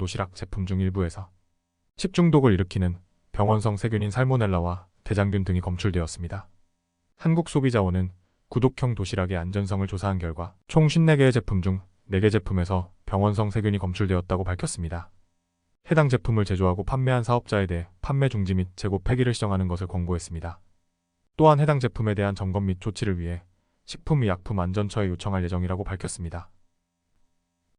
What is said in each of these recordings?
도시락 제품 중 일부에서 식중독을 일으키는 병원성 세균인 살모넬라와 대장균 등이 검출되었습니다. 한국소비자원은 구독형 도시락의 안전성을 조사한 결과 총 54개의 제품 중 4개 제품에서 병원성 세균이 검출되었다고 밝혔습니다. 해당 제품을 제조하고 판매한 사업자에 대해 판매 중지 및 재고 폐기를 시정하는 것을 권고했습니다. 또한 해당 제품에 대한 점검 및 조치를 위해 식품의약품안전처에 요청할 예정이라고 밝혔습니다.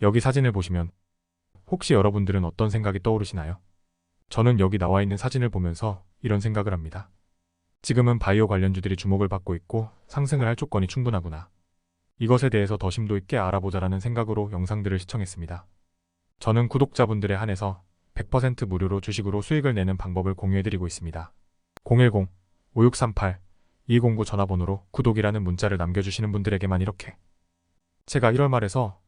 여기 사진을 보시면 혹시 여러분들은 어떤 생각이 떠오르시나요? 저는 여기 나와 있는 사진을 보면서 이런 생각을 합니다. 지금은 바이오 관련주들이 주목을 받고 있고 상승을 할 조건이 충분하구나. 이것에 대해서 더 심도 있게 알아보자라는 생각으로 영상들을 시청했습니다. 저는 구독자분들에 한해서 100% 무료로 주식으로 수익을 내는 방법을 공유해드리고 있습니다. 010-5638-2209 전화번호로 구독이라는 문자를 남겨주시는 분들에게만 이렇게 제가 1월 말에서